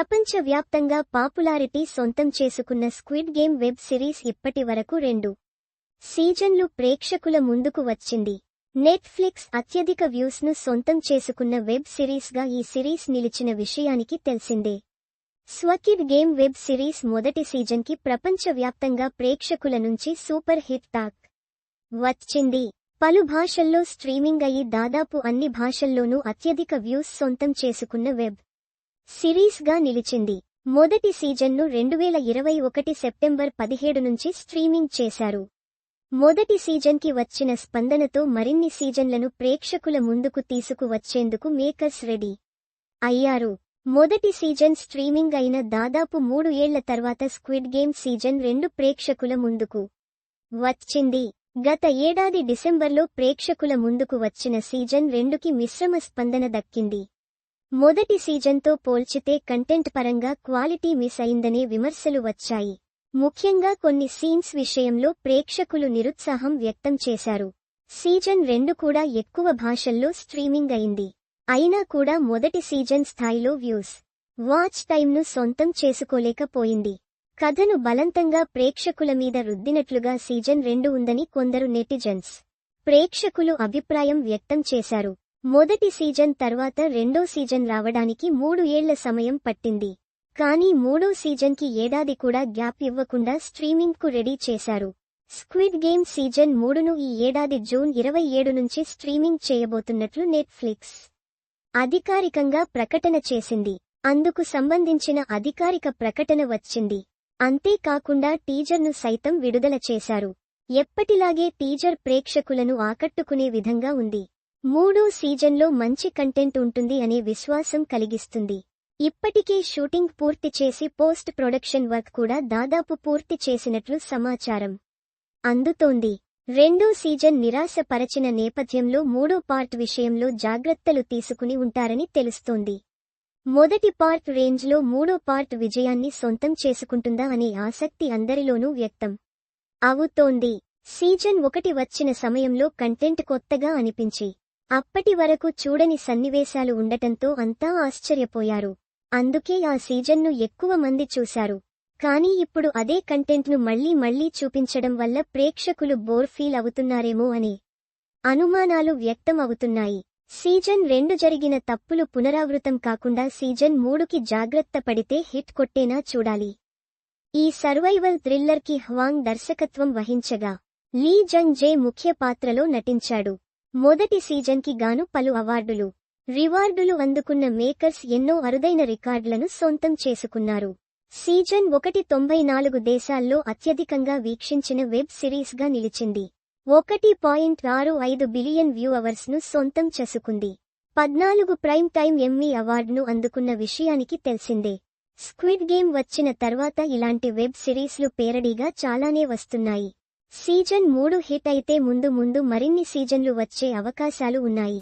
ప్రపంచవ్యాప్తంగా పాపులారిటీ సొంతం చేసుకున్న స్క్విడ్ గేమ్ వెబ్ సిరీస్ ఇప్పటి వరకు రెండు సీజన్లు ప్రేక్షకుల ముందుకు వచ్చింది. నెట్ఫ్లిక్స్ అత్యధిక వ్యూస్ను సొంతం చేసుకున్న వెబ్ సిరీస్గా ఈ సిరీస్ నిలిచిన విషయానికి తెలిసిందే. స్వకిడ్ గేమ్ వెబ్ సిరీస్ మొదటి సీజన్కి ప్రపంచవ్యాప్తంగా ప్రేక్షకుల నుంచి సూపర్ హిట్ టాక్ వచ్చింది. పలు భాషల్లో స్ట్రీమింగ్ అయి దాదాపు అన్ని భాషల్లోనూ అత్యధిక వ్యూస్ సొంతం చేసుకున్న వెబ్ సిరీస్గా నిలిచింది. మొదటి సీజన్ను రెండువేల ఇరవై ఒకటి సెప్టెంబర్ పదిహేడు నుంచి స్ట్రీమింగ్ చేశారు. మొదటి సీజన్కి వచ్చిన స్పందనతో మరిన్ని సీజన్లను ప్రేక్షకుల ముందుకు తీసుకువచ్చేందుకు మేకర్స్ రెడీ. అయ్యారు. మొదటి సీజన్ స్ట్రీమింగ్ అయిన దాదాపు మూడు ఏళ్ళ తర్వాత స్క్విడ్ గేమ్ సీజన్ రెండు ప్రేక్షకుల ముందుకు వచ్చింది. గత ఏడాది డిసెంబర్లో ప్రేక్షకుల ముందుకు వచ్చిన సీజన్ రెండుకి మిశ్రమ స్పందన దక్కింది. మొదటి సీజన్తో పోల్చితే కంటెంట్ పరంగా క్వాలిటీ మిస్ అయిందనే విమర్శలు వచ్చాయి. ముఖ్యంగా కొన్ని సీన్స్ విషయంలో ప్రేక్షకులు నిరుత్సాహం వ్యక్తం చేశారు. సీజన్ రెండు కూడా ఎక్కువ భాషల్లో స్ట్రీమింగ్ అయింది. అయినా కూడా మొదటి సీజన్ స్థాయిలో వ్యూస్ వాచ్ టైంను సొంతం చేసుకోలేకపోయింది. కథను బలంతంగా ప్రేక్షకుల మీద రుద్దినట్లుగా సీజన్ రెండు ఉందని కొందరు నెటిజన్స్ ప్రేక్షకులు అభిప్రాయం వ్యక్తం చేశారు. మొదటి సీజన్ తర్వాత రెండో సీజన్ రావడానికి మూడు ఏళ్ళ సమయం పట్టింది. కానీ మూడో సీజన్కి ఏడాది కూడా గ్యాప్ ఇవ్వకుండా స్ట్రీమింగ్కు రెడీ చేశారు. స్క్విడ్ గేమ్ సీజన్ మూడును ఈ ఏడాది జూన్ ఇరవై ఏడు నుంచి స్ట్రీమింగ్ చేయబోతున్నట్లు నెట్ఫ్లిక్స్ అధికారికంగా ప్రకటన చేసింది. అందుకు సంబంధించిన అధికారిక ప్రకటన వచ్చింది. అంతేకాకుండా టీజర్ను సైతం విడుదల చేశారు. ఎప్పటిలాగే టీజర్ ప్రేక్షకులను ఆకట్టుకునే విధంగా ఉంది. మూడో సీజన్లో మంచి కంటెంట్ ఉంటుంది అనే విశ్వాసం కలిగిస్తుంది. ఇప్పటికే షూటింగ్ పూర్తి చేసి పోస్ట్ ప్రొడక్షన్ వర్క్ కూడా దాదాపు పూర్తి చేసినట్లు సమాచారం అందుతోంది. రెండో సీజన్ నిరాశపరచిన నేపథ్యంలో మూడో పార్ట్ విషయంలో జాగ్రత్తలు తీసుకుని ఉంటారని తెలుస్తోంది. మొదటి పార్ట్ రేంజ్లో మూడో పార్ట్ విజయాన్ని సొంతం చేసుకుంటుందా అనే ఆసక్తి అందరిలోనూ వ్యక్తం అవుతోంది. సీజన్ ఒకటి వచ్చిన సమయంలో కంటెంట్ కొత్తగా అనిపించి అప్పటి వరకు చూడని సన్నివేశాలు ఉండటంతో అంతా ఆశ్చర్యపోయారు. అందుకే ఆ సీజన్ను ఎక్కువ మంది చూశారు. కానీ ఇప్పుడు అదే కంటెంట్ను మళ్ళీ మళ్ళీ చూపించడం వల్ల ప్రేక్షకులు బోర్ ఫీల్ అవుతున్నారేమో అని అనుమానాలు వ్యక్తం అవుతున్నాయి సీజన్ రెండు జరిగిన తప్పులు పునరావృతం కాకుండా సీజన్ మూడుకి జాగ్రత్త పడితే హిట్ కొట్టేనా చూడాలి. ఈ సర్వైవల్ థ్రిల్లర్కి హ్వాంగ్ దర్శకత్వం వహించగా లీ జంగ్ జే ముఖ్య పాత్రలో నటించాడు. మొదటి సీజన్కి గాను పలు అవార్డులు. రివార్డులు అందుకున్న మేకర్స్ ఎన్నో అరుదైన రికార్డులను సొంతం చేసుకున్నారు. సీజన్ ఒకటి తొంభై నాలుగు దేశాల్లో అత్యధికంగా వీక్షించిన వెబ్ సిరీస్గా నిలిచింది. ఒకటి పాయింట్ ఆరు ఐదు బిలియన్ వ్యూ అవర్స్ను సొంతం చేసుకుంది. పద్నాలుగు ప్రైమ్ టైమ్ ఎమ్మీ అవార్డును అందుకున్న విషయానికి తెలిసిందే. స్క్విడ్ గేమ్ వచ్చిన తర్వాత ఇలాంటి వెబ్ సిరీస్లు పేరడీగా చాలానే వస్తున్నాయి. సీజన్ మూడు హిట్ అయితే ముందు ముందు మరిన్ని సీజన్లు వచ్చే అవకాశాలు ఉన్నాయి.